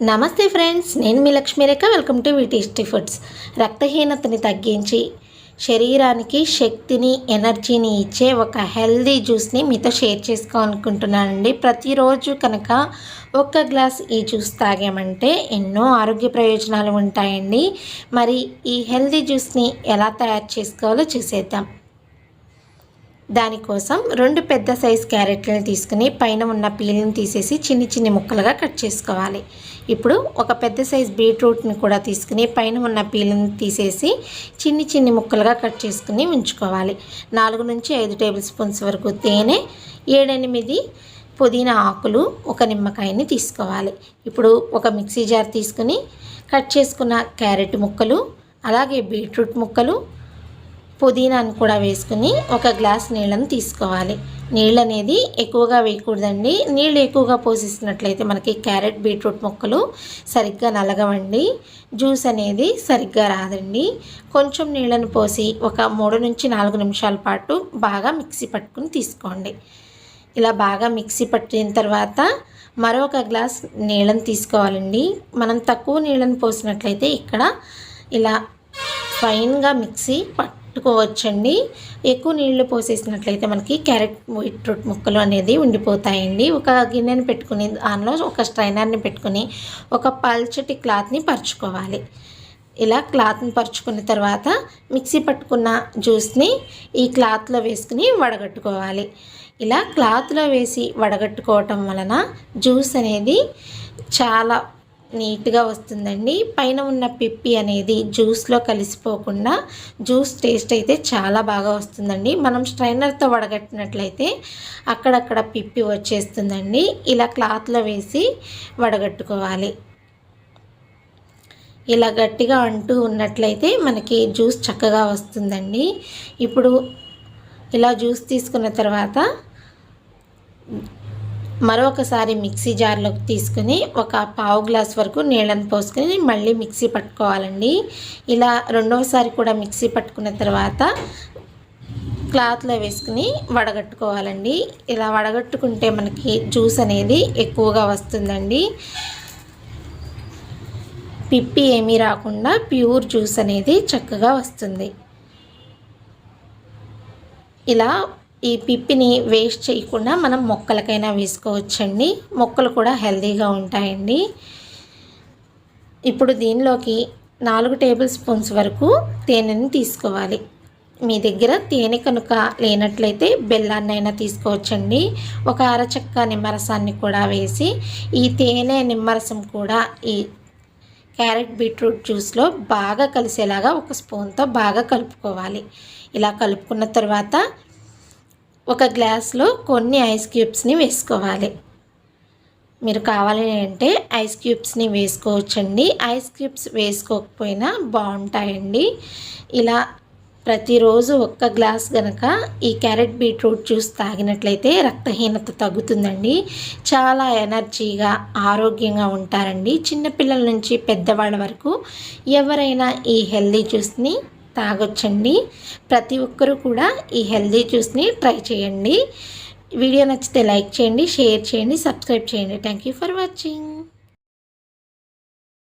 నమస్తే ఫ్రెండ్స్ నేను మీ Lakshmirekha welcome to V Tasty Foods రక్తహీనతని తగ్గించి శరీరానికి శక్తిని ఎనర్జీని ఇచ్చే ఒక హెల్దీ జ్యూస్ని మీతో షేర్ చేసుకోవాలనుకుంటున్నానండి. ప్రతిరోజు కనుక ఒక్క గ్లాస్ ఈ జ్యూస్ తాగామంటే ఎన్నో ఆరోగ్య ప్రయోజనాలు ఉంటాయండి. మరి ఈ హెల్దీ జ్యూస్ని ఎలా తయారు చేసుకోవాలో చూసేద్దాం. దానికోసం రెండు పెద్ద సైజ్ క్యారెట్లను తీసుకుని పైన ఉన్న పీల్ని తీసేసి చిన్ని చిన్ని ముక్కలుగా కట్ చేసుకోవాలి. ఇప్పుడు ఒక పెద్ద సైజ్ బీట్రూట్ని కూడా తీసుకుని పైన ఉన్న పీల్ని తీసేసి చిన్ని చిన్ని ముక్కలుగా కట్ చేసుకుని ఉంచుకోవాలి. నాలుగు నుంచి ఐదు టేబుల్ స్పూన్స్ వరకు తేనె ఏడెనిమిది పుదీనా ఆకులు ఒక నిమ్మకాయని తీసుకోవాలి. ఇప్పుడు ఒక మిక్సీ జార్ తీసుకుని కట్ చేసుకున్న క్యారెట్ ముక్కలు అలాగే బీట్రూట్ ముక్కలు పుదీనాను కూడా వేసుకుని ఒక గ్లాస్ నీళ్ళను తీసుకోవాలి. నీళ్ళు అనేది ఎక్కువగా వేయకూడదండి. నీళ్ళు ఎక్కువగా పోసేసినట్లయితే మనకి క్యారెట్ బీట్రూట్ మొక్కలు సరిగ్గా నలగవండి. జ్యూస్ అనేది సరిగ్గా రాదండి. కొంచెం నీళ్ళను పోసి ఒక మూడు నుంచి నాలుగు నిమిషాల పాటు బాగా మిక్సీ పట్టుకుని తీసుకోండి. ఇలా బాగా మిక్సీ పట్టిన తర్వాత మరొక గ్లాస్ నీళ్ళని తీసుకోవాలండి. మనం తక్కువ నీళ్ళని పోసినట్లయితే ఇక్కడ ఇలా ఫైన్గా మిక్సీ పట్టుకోవచ్చండి. ఎక్కువ నీళ్ళు పోసేసినట్లయితే మనకి క్యారెట్ బీట్రూట్ ముక్కలు అనేది ఉండిపోతాయండి. ఒక గిన్నెని పెట్టుకుని దానిలో ఒక స్ట్రైనర్ని పెట్టుకుని ఒక పల్చటి క్లాత్ని పరుచుకోవాలి. ఇలా క్లాత్ని పరుచుకున్న తర్వాత మిక్సీ పట్టుకున్న జ్యూస్ని ఈ క్లాత్లో వేసుకుని వడగట్టుకోవాలి. ఇలా క్లాత్లో వేసి వడగట్టుకోవటం వలన జ్యూస్ అనేది చాలా నీట్గా వస్తుందండి. పైన ఉన్న పిప్పి అనేది జ్యూస్లో కలిసిపోకుండా జ్యూస్ టేస్ట్ అయితే చాలా బాగా వస్తుందండి. మనం స్ట్రైనర్తో వడగట్టినట్లయితే అక్కడక్కడ పిప్పి వచ్చేస్తుందండి. ఇలా క్లాత్లో వేసి వడగట్టుకోవాలి. ఇలా గట్టిగా అంటూ ఉన్నట్లయితే మనకి జ్యూస్ చక్కగా వస్తుందండి. ఇప్పుడు ఇలా జ్యూస్ తీసుకున్న తర్వాత మరొకసారి మిక్సీ జార్లోకి తీసుకుని ఒక పావు గ్లాస్ వరకు నీళ్ళని పోసుకొని మళ్ళీ మిక్సీ పట్టుకోవాలండి. ఇలా రెండవసారి కూడా మిక్సీ పట్టుకున్న తర్వాత క్లాత్లో వేసుకుని వడగట్టుకోవాలండి. ఇలా వడగట్టుకుంటే మనకి జ్యూస్ అనేది ఎక్కువగా వస్తుందండి. పిప్పి ఏమీ రాకుండా ప్యూర్ జ్యూస్ అనేది చక్కగా వస్తుంది. ఇలా ఈ పిప్పిని వేస్ట్ చేయకుండా మనం మొక్కలకైనా వేసుకోవచ్చండి. మొక్కలు కూడా హెల్తీగా ఉంటాయండి. ఇప్పుడు దీనిలోకి నాలుగు టేబుల్ స్పూన్స్ వరకు తేనెని తీసుకోవాలి. మీ దగ్గర తేనె కనుక లేనట్లయితే బెల్లాన్ని అయినా తీసుకోవచ్చండి. ఒక అరచక్క నిమ్మరసాన్ని కూడా వేసి ఈ తేనె నిమ్మరసం కూడా ఈ క్యారెట్ బీట్రూట్ జ్యూస్లో బాగా కలిసేలాగా ఒక స్పూన్తో బాగా కలుపుకోవాలి. ఇలా కలుపుకున్న తర్వాత ఒక గ్లాస్లో కొన్ని ఐస్ క్యూబ్స్ని వేసుకోవాలి. మీరు కావాలి అంటే ఐస్ క్యూబ్స్ని వేసుకోవచ్చండి. ఐస్ క్యూబ్స్ వేసుకోకపోయినా బాగుంటాయండి. ఇలా ప్రతిరోజు ఒక్క గ్లాస్ గనక ఈ క్యారెట్ బీట్రూట్ జ్యూస్ తాగినట్లయితే రక్తహీనత తగ్గుతుందండి. చాలా ఎనర్జీగా ఆరోగ్యంగా ఉంటారండి. చిన్నపిల్లల నుంచి పెద్దవాళ్ళ వరకు ఎవరైనా ఈ హెల్దీ జ్యూస్ని తాగొచ్చండి. ప్రతి ఒక్కరూ కూడా ఈ హెల్దీ జ్యూస్ని ట్రై చేయండి. వీడియో నచ్చితే లైక్ చేయండి షేర్ చేయండి సబ్స్క్రైబ్ చేయండి. Thank you for watching.